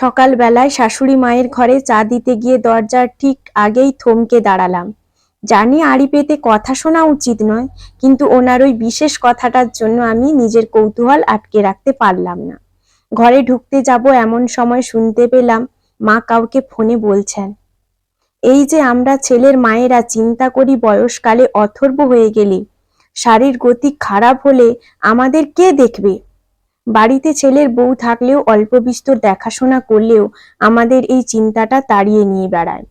সকালবেলায় শাশুড়ি মায়ের ঘরে চা দিতে গিয়ে দরজার ঠিক আগেই থমকে দাঁড়ালাম। জানি আড়ি পেতে কথা শোনা উচিত নয়, কিন্তু ওনার ওই বিশেষ কথাটার জন্য আমি নিজের কৌতূহল আটকে রাখতে পারলাম না। ঘরে ঢুকতে যাব এমন সময় শুনতে পেলাম মা কাউকে ফোনে বলছেন, এই যে আমরা ছেলের মায়েরা চিন্তা করি বয়সকালে অথর্ব হয়ে গেলে, শারীর গতি খারাপ হলে আমাদের কে দেখবে? বাড়িতে ছেলের বউ থাকলেও অল্প বিস্তর দেখাশোনা করলেও আমাদের এই চিন্তাটা তাড়িয়ে নিয়ে বেড়ায়।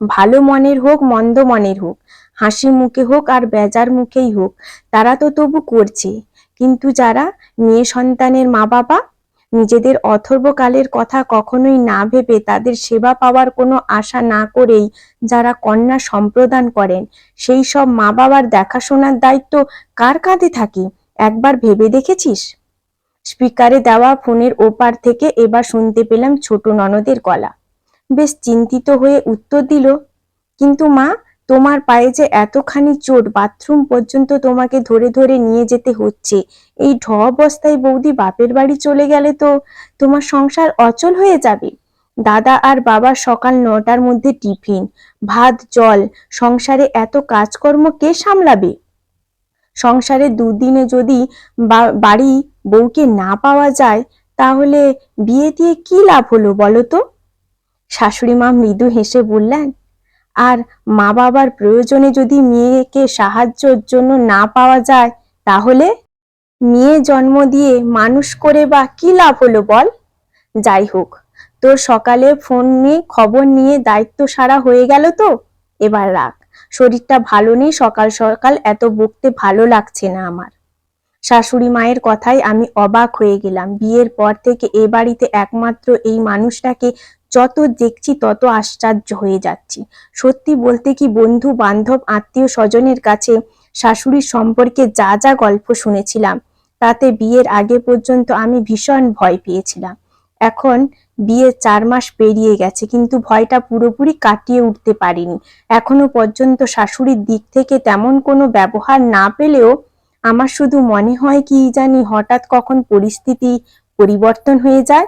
ভালো মনের হোক, মন্দ মনের হোক, হাসি মুখে হোক আর বেজার মুখেই হোক, তারা তো তবু করছে। কিন্তু যারা মেয়ে সন্তানের মা বাবা নিজেদের অথর্বকালের কথা কখনোই না ভেবে তাদের সেবা পাওয়ার কোনো আশা না করেই যারা কন্যা সম্প্রদান করেন, সেই সব মা বাবার দেখাশোনার দায়িত্ব কার কাঁধে থাকে? একবার ভেবে দেখেছিস? স্পিকারে দেওয়া ফোনের ওপার থেকে এবার শুনতে পেলাম ছোট ননদের গলা। বেশ চিন্তিত হয়ে উত্তর দিল, কিন্তু মা, তোমার পায়ে যে এতখানি চোট, বাথরুম পর্যন্ত তোমাকে ধরে ধরে নিয়ে যেতে হচ্ছে। এই ঢ অবস্থায় বৌদি বাপের বাড়ি চলে গেলে তো তোমার সংসার অচল হয়ে যাবে। দাদা আর বাবা সকাল নটার মধ্যে টিফিন, ভাত, জল, সংসারে এত কাজকর্ম কে সামলাবে? সংসারে দুদিনে যদি বাড়ি বউকে না পাওয়া যায়, তাহলে বিয়ে দিয়ে কি লাভ হলো বলো তো? শাশুড়ি মা মৃদু হেসে বললেন, আর মা বাবার প্রয়োজনে যদি মেয়েকে সাহায্যর জন্য না পাওয়া যায়, তাহলে? মেয়ে জন্ম দিয়ে মানুষ করে বা কি লাভ হলো বল? যাই হোক, তোর সকালে ফোন নিয়ে খবর নিয়ে দায়িত্ব সারা হয়ে গেল তো, এবার রাখ। শরীরটা ভালো নেই, সকাল সকাল এত বকতে ভালো লাগছে না আমার। শাশুড়ি মায়ের কথায় আমি অবাক হয়ে গেলাম। বিয়ের পর থেকে এ বাড়িতে একমাত্র এই মানুষটাকে যত দেখছি তত আশ্চর্য হয়ে যাচ্ছি। সত্যি বলতে কি বন্ধু, বান্ধব, আত্মীয় স্বজনের কাছে শাশুড়ির সম্পর্কে যা যা গল্প শুনেছিলাম, তাতে বিয়ের আগে পর্যন্ত আমি ভীষণ ভয় পেয়েছিলাম। এখন বিয়ে চার মাস পেরিয়ে গেছে, কিন্তু ভয়টা পুরোপুরি কাটিয়ে উঠতে পারিনি। এখনও পর্যন্ত শাশুড়ির দিক থেকে তেমন কোনো ব্যবহার না পেলেও আমার শুধু মনে হয় কি জানি হঠাৎ কখন পরিস্থিতি পরিবর্তন হয়ে যায়।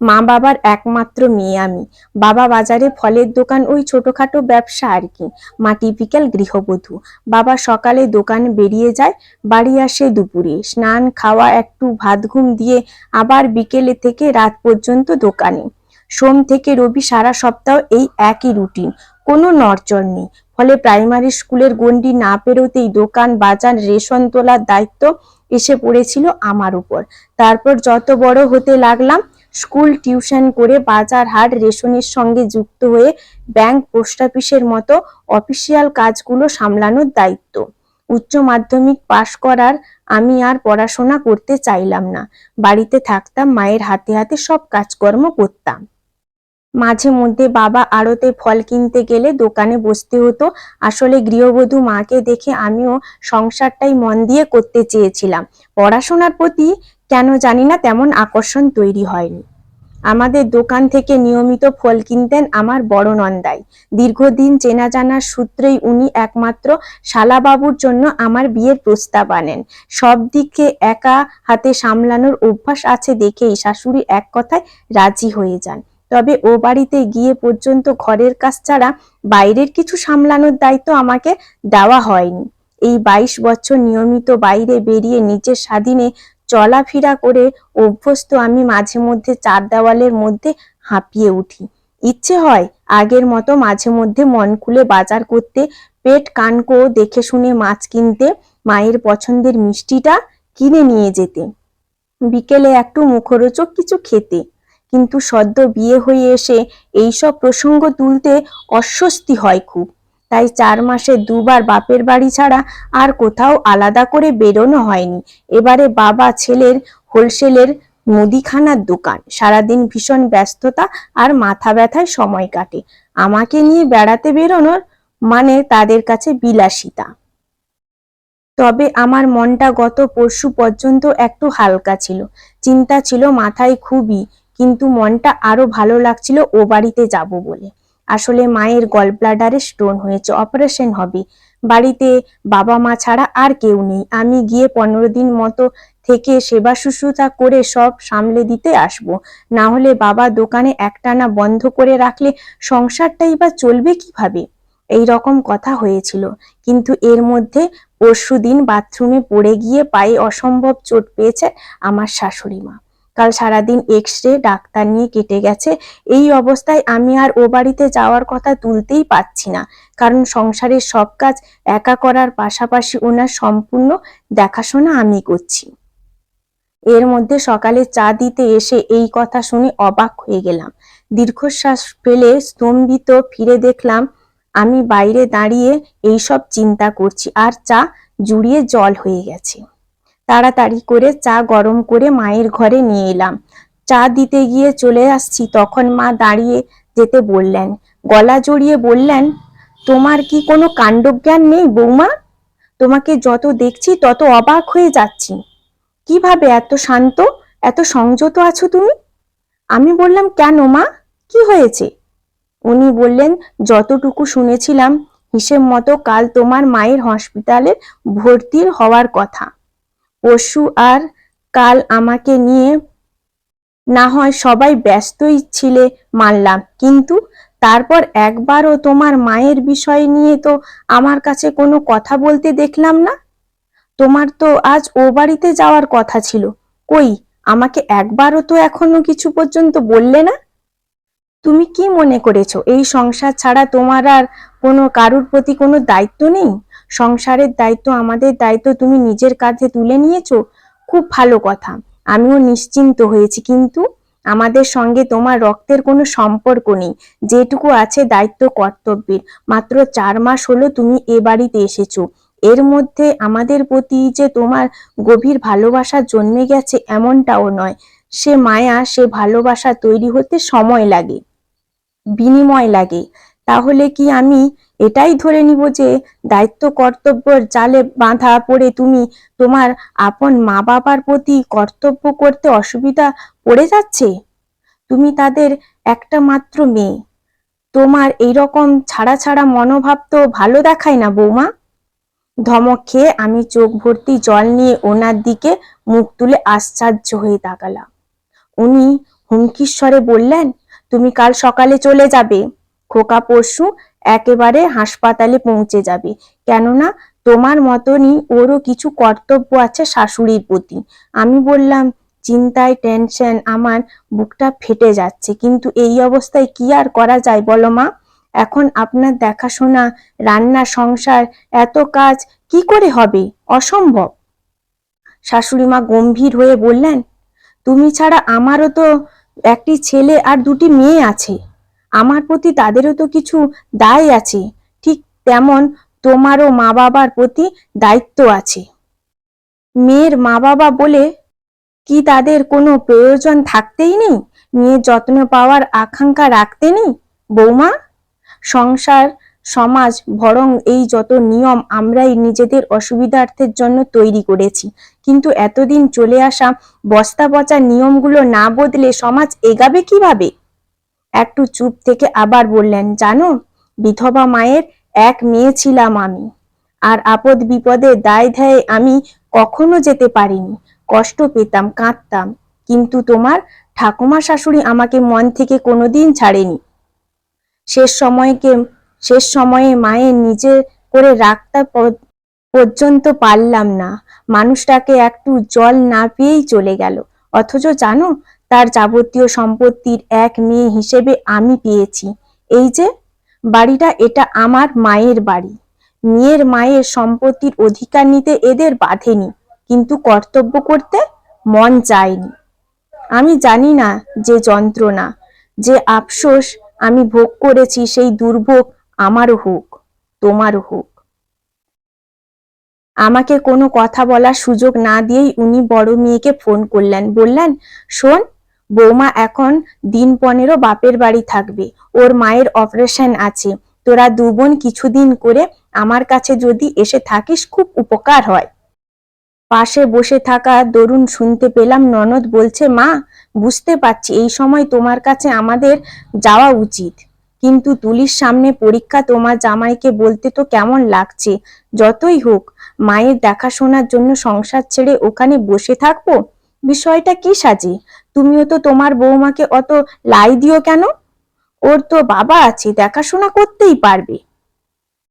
মা বাবার একমাত্র মেয়ে আমি। বাবা বাজারে ফলের দোকান, ওই ছোটখাটো ব্যবসা আর কি। মা টিপিক্যাল গৃহবধূ। বাবা সকালে দোকানে বেরিয়ে যায়, বাড়ি আসে দুপুরে। স্নান, খাওয়া, একটু ভাত ঘুম দিয়ে আবার বিকেলে থেকে রাত পর্যন্ত দোকানে। সোম থেকে রবি সারা সপ্তাহ এই একই রুটিন কোনো নড়চড় নেই। ফলে প্রাইমারি স্কুলের গণ্ডি না পেরোতেই দোকান, বাজার, রেশন তোলার দায়িত্ব এসে পড়েছিল আমার উপর। তারপর যত বড় হতে লাগলাম স্কুল টিউশন করে বাজার হাট রেশনের সঙ্গে যুক্ত হয়ে ব্যাংক পোস্ট অফিসের মতো অফিসিয়াল কাজগুলো সামলানোর দায়িত্ব। উচ্চ মাধ্যমিক পাশ করার আমি আর পড়াশোনা করতে চাইলাম না। বাড়িতে থাকতাম, মায়ের হাতে হাতে সব কাজকর্ম করতাম। মাঝে মধ্যে বাবা আড়তে ফল কিনতে গেলে দোকানে বসতে হতো। আসলে গৃহবধূ মাকে দেখে আমিও সংসারটাই মন দিয়ে করতে চেয়েছিলাম। পড়াশোনার প্রতি কেন জানি না তেমন আকর্ষণ তৈরি হয়নি। আমাদের দোকান থেকে নিয়মিত ফল কিনতেন আমার বড় নন্দাই। দীর্ঘদিন চেনা জানার সূত্রেই উনি একমাত্র শালাবাবুর জন্য আমার বিয়ের প্রস্তাব আনেন। সব দিকে একা হাতে সামলানোর অভ্যাস আছে দেখেই শাশুড়ি এক কথায় রাজি হয়ে যান। তবে ও বাড়িতে গিয়ে পর্যন্ত ঘরের কাজ ছাড়া বাইরের কিছু সামলানোর দায়িত্ব আমাকে দেওয়া হয়নি। এই বাইশ বছর নিয়মিত বাইরে বেরিয়ে নিজের স্বাধীনে চলাফেরা করে অভ্যস্ত আমি মাঝে মধ্যে চার দেওয়ালের মধ্যে হাঁপিয়ে উঠি। ইচ্ছে হয় আগের মতো মাঝে মধ্যে মন খুলে বাজার করতে, পেট কানকো দেখে শুনে মাছ কিনতে, মায়ের পছন্দের মিষ্টিটা কিনে নিয়ে যেতে। বিকেলে একটু মুখরোচক কিছু খেতে, কিন্তু সদ্য বিয়ে হয়ে এসে এইসব প্রসঙ্গ তুলতে অস্বস্তি হয় খুব। তাই চার মাসে দুবার বাপের বাড়ি ছাড়া আর কোথাও আলাদা করে বেরোনো হয়নি। এবারে বাবা ছেলের হোলসেলের মুদিখানার দোকান। সারাদিন ভীষণ ব্যস্ততা আর মাথা ব্যথায় সময় কাটে। আমাকে নিয়ে বেড়াতে বেরোনোর মানে তাদের কাছে বিলাসিতা। তবে আমার মনটা গত পরশু পর্যন্ত একটু হালকা ছিল। চিন্তা ছিল মাথায় খুবই, কিন্তু মনটা আরও ভালো লাগছিল ও বাড়িতে যাব বলে। আসলে মায়ের গল ব্লাডারে স্টোন হয়েছে, অপারেশন হবে। বাড়িতে বাবা মা ছাড়া আর কেউ নেই। আমি গিয়ে পনেরো দিন মতো থেকে সেবা শুশ্রূষা করে সব সামলে দিতে আসব। না হলে বাবা দোকানে একটানা বন্ধ করে রাখলে সংসারটাই বা চলবে কীভাবে? এই রকম কথা হয়েছিল। কিন্তু এর মধ্যে পরশুদিন বাথরুমে পড়ে গিয়ে পায়ে অসম্ভব চোট পেয়েছে আমার শাশুড়ি মা। কাল সারাদিন এক্স রে ডাক্তার নিয়ে কেটে গেছে। এই অবস্থায় আমি আর ও বাড়িতে যাওয়ার কথা তুলতেই পারছি না। কারণ সংসারের সব কাজ একা করার পাশাপাশি ওনার সম্পূর্ণ দেখাশোনা আমি করছি। এর মধ্যে সকালে চা দিতে এসে এই কথা শুনে অবাক হয়ে গেলাম। দীর্ঘশ্বাস ফেলে স্তম্ভিত ফিরে দেখলাম, আমি বাইরে দাঁড়িয়ে এইসব চিন্তা করছি। আর চা জুড়িয়ে জল হয়ে গেছে। তাড়াতাড়ি করে চা গরম করে মায়ের ঘরে নিয়ে এলাম। চা দিতে গিয়ে চলে আসছি, তখন মা দাঁড়িয়ে যেতে বললেন। গলা জড়িয়ে বললেন, তোমার কি কোনো কাণ্ডজ্ঞান নেই বৌমা? তোমাকে যত দেখছি তত অবাক হয়ে যাচ্ছি। কীভাবে এত শান্ত, এত সংযত আছো তুমি? আমি বললাম, কেন মা? কি হয়েছে? উনি বললেন, যতটুকু শুনেছিলাম, হিসেব মতো কাল তোমার মায়ের হসপিটালে ভর্তির হওয়ার কথা। পরশু আর কাল আমাকে নিয়ে না হয় সবাই ব্যস্তই ছিলে মানলাম। কিন্তু তারপর একবারও তোমার মায়ের বিষয় নিয়ে তো আমার কাছে কোনো কথা বলতে দেখলাম না? তোমার তো আজ ও বাড়িতে যাওয়ার কথা ছিল। কই, আমাকে একবারও তো এখনও কিছু পর্যন্ত বললে না? তুমি কি মনে করেছ, এই সংসার ছাড়া তোমার আর কোনো কারুর প্রতি কোনো দায়িত্ব নেই? সংসারের দায়িত্ব, আমাদের দায়িত্ব তুমি নিজের কাঁধে তুলে নিয়েছো, খুব ভালো কথা। আমিও নিশ্চিন্ত হয়েছি, কিন্তু আমাদের সঙ্গে তোমার রক্তের কোনো সম্পর্ক নেই। যেটুকু আছে দায়িত্ব কর্তব্যের। মাত্র চার মাস হলো তুমি এ বাড়িতে এসেছ। এর মধ্যে আমাদের প্রতি যে তোমার গভীর ভালোবাসা জন্মে গেছে এমনটাও নয়। সে মায়া, সে ভালোবাসা তৈরি হতে সময় লাগে, বিনিময় লাগে। তাহলে কি আমি এটাই ধরে নিব যে দায়িত্ব কর্তব্যের জালে বাঁধা পড়ে তুমি তোমার আপন মা বাবার প্রতি কর্তব্য করতে অসুবিধা পড়ে যাচ্ছে? তুমি তাদের একটা মাত্র মেয়ে। তোমার এইরকম ছাড়া ছাড়া মনোভাব তো ভালো দেখায় না বৌমা। ধমক খেয়ে আমি চোখ ভর্তি জল নিয়ে ওনার দিকে মুখ তুলে আশ্চর্য হয়ে তাকালাম। উনি হুমকির স্বরে বললেন, তুমি কাল সকালে চলে যাবে। খোকা পরশু একেবারে হাসপাতালে পৌঁছে যাবে। কেননা, তোমার মতনই ওরও কিছু কর্তব্য আছে শাশুড়ির প্রতি। আমি বললাম, চিন্তায় টেনশন, আমার বুকটা ফেটে যাচ্ছে। কিন্তু এই অবস্থায় কি আর করা যায় বলো মা? এখন আপনার দেখাশোনা, রান্না, সংসার, এত কাজ, কি করে হবে? অসম্ভব। শাশুড়ি মা গম্ভীর হয়ে বললেন, তুমি ছাড়া আমারও তো একটি ছেলে আর দুটি মেয়ে আছে। আমার প্রতি তাদেরও তো কিছু দায় আছে। ঠিক তেমন তোমারও মা বাবার প্রতি দায়িত্ব আছে। মেয়ের মা বাবা বলে কি তাদের কোনো প্রয়োজন থাকতেই নেই? মেয়ের যত্ন পাওয়ার আকাঙ্ক্ষা রাখতে নেই? বৌমা, সংসার, সমাজ বরং এই যত নিয়ম আমরাই নিজেদের অসুবিধার্থের জন্য তৈরি করেছি। কিন্তু এতদিন চলে আসা বস্তা পচা নিয়মগুলো না বদলে সমাজ এগাবে কীভাবে? একটু চুপ থেকে আবার বললেন, জানো, বিধবা মায়ের এক মেয়ে ছিলাম আমি। আর আপদ বিপদে দায় ধ্যায় আমি কখনো যেতে পারিনি। কষ্ট পেতাম, কাঁদতাম। কিন্তু তোমার ঠাকুমা শাশুড়ি আমাকে মন থেকে কোনোদিন ছাড়েনি। শেষ সময়কে, শেষ সময়ে মায়ের নিজে করে রাখতে পর্যন্ত পারলাম না। মানুষটাকে একটু জল না পেয়েই চলে গেল। অথচ জানো তার যাবতীয় সম্পত্তির এক মেয়ে হিসেবে আমি পেয়েছি। এই যে, বাড়িটা এটা আমার মায়ের বাড়ি। মেয়ের মায়ের সম্পত্তির অধিকার নিতে এদের বাধেনি, কিন্তু কর্তব্য করতে মন চায়নি। আমি জানি না যে যন্ত্রণা, যে আফসোস আমি ভোগ করেছি সেই দুর্ভোগ আমারও হোক তোমারও হোক। আমাকে কোনো কথা বলার সুযোগ না দিয়েই উনি বড় মেয়েকে ফোন করলেন। বললেন, শোন বৌমা এখন দিন পনেরো বাপের বাড়ি থাকবে। ওর মায়ের অপারেশন আছে। তোরা দু বোন কিছুদিন করে আমার কাছে যদি এসে থাকিস খুব উপকার হয়। পাশে বসে থাকা দরুন শুনতে পেলাম, ননদ বলছে, মা, বুঝতে পারছি এই সময় তোমার কাছে আমাদের যাওয়া উচিত। কিন্তু তুলির সামনে পরীক্ষা তোমার জামাইকে বলতে তো কেমন লাগছে। যতই হোক, মায়ের দেখাশোনার জন্য সংসার ছেড়ে ওখানে বসে থাকব? বিষয়টা কি সাজি? তুমিও তো তোমার বৌমাকে অত লাই দিও কেন? ওর তো বাবা আছে, দেখাশোনা করতেই পারবে।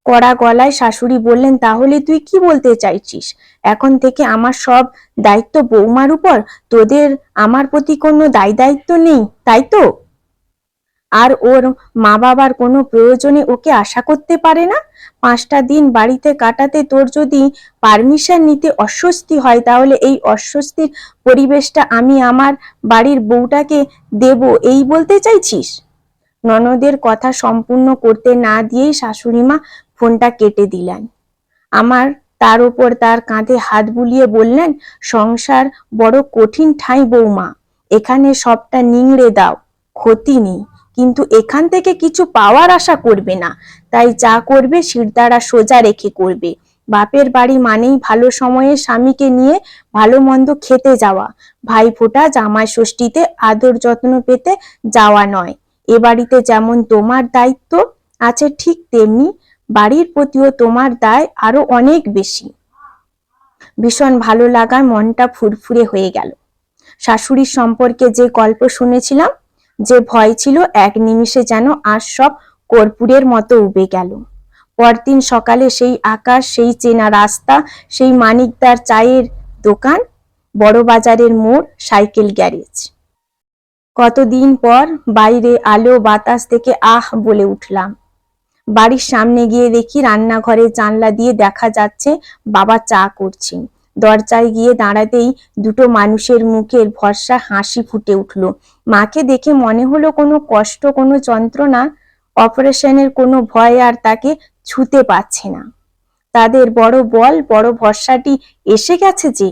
কড়া গলায় শাশুড়ি বললেন, তাহলে তুই কি বলতে চাইছিস? এখন থেকে আমার সব দায়িত্ব বৌমার উপর। তোদের আমার প্রতি কোনো দায় দায়িত্ব নেই, তাই তো? আর ওর মা বাবার কোনো প্রয়োজনে ওকে আশা করতে পারে না। পাঁচটা দিন বাড়িতে কাটাতে তোর যদি পারমিশন নিতে অস্বস্তি হয়, তাহলে এই অস্বস্তির পরিবেশটা আমি আমার বাড়ির বউটাকে দেব, এই বলতে চাইছিস? ননদের কথা সম্পূর্ণ করতে না দিয়েই শাশুড়িমা ফোনটা কেটে দিলেন। আমার তার উপর তার কাঁধে হাত বুলিয়ে বললেন, সংসার বড় কঠিন ঠাঁই বৌমা, এখানে সবটা নিংড়ে দাও, ক্ষতি নেই। কিন্তু এখান থেকে কিছু পাওয়ার আশা করবে না। তাই যা করবে শিরদাঁড়া সোজা রেখে করবে। বাপের বাড়ি মানেই ভালো সময়ে স্বামীকে নিয়ে ভালো মন্দ খেতে যাওয়া। ভাই ফোঁটা জামাই ষষ্ঠীতে আদর যত্ন পেতে যাওয়া নয়। এ বাড়িতে যেমন তোমার দায়িত্ব আছে ঠিক তেমনি বাড়ির প্রতিও তোমার দায় আরও অনেক বেশি। ভীষণ ভালো লাগার মনটা ফুরফুরে হয়ে গেল। শাশুড়ির সম্পর্কে যে গল্প শুনেছিলাম যে ভয় ছিল এক নিমিষে যেন আর সব কর্পূরের মতো উবে গেল। পরদিন সকালে সেই আকাশ, সেই চেনা রাস্তা, সেই মানিকদার চায়ের দোকান বড় বাজারের মোড়, সাইকেল গ্যারেজ। কতদিন পর বাইরে আলো বাতাস থেকে আহ বলে উঠলাম। বাড়ির সামনে গিয়ে দেখি রান্নাঘরের জানলা দিয়ে দেখা যাচ্ছে বাবা চা করছেন। দরজায় গিয়ে দাঁড়াতেই দুটো মানুষের মুখের ভরসা হাসি ফুটে উঠল। মাকে দেখে মনে হলো কোনো কষ্ট, কোনো যন্ত্রণা, অপারেশনের কোনো ভয় আর তাকে ছুতে পাচ্ছে না। তাদের বড় বল, বড় ভরসাটি এসে গেছে যে,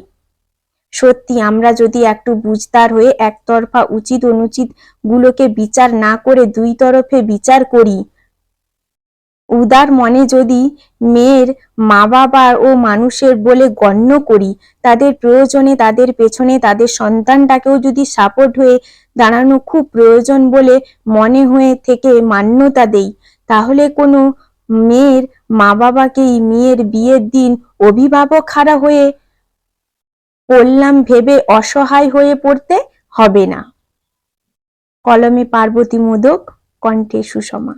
সত্যি আমরা যদি একটু বুঝদার হয়ে একতরফা উচিত অনুচিত গুলোকে বিচার না করে দুই তরফে বিচার করি উদার মনে যদি মেয়ের মা বাবা ও মানুষের বলে গণ্য করি, তাদের প্রয়োজনে, তাদের পেছনে, তাদের সন্তানটাকেও যদি সাপোর্ট হয়ে দাঁড়ানো খুব প্রয়োজন বলে মনে হয়ে থেকে মান্যতা দেই, তাহলে কোনো মেয়ের মা বাবাকেই মেয়ের বিয়ের দিন অভিভাবক খাড়া হয়ে পড়লাম ভেবে অসহায় হয়ে পড়তে হবে না। কলমে পার্বতী মোদক, কণ্ঠে সুষমা।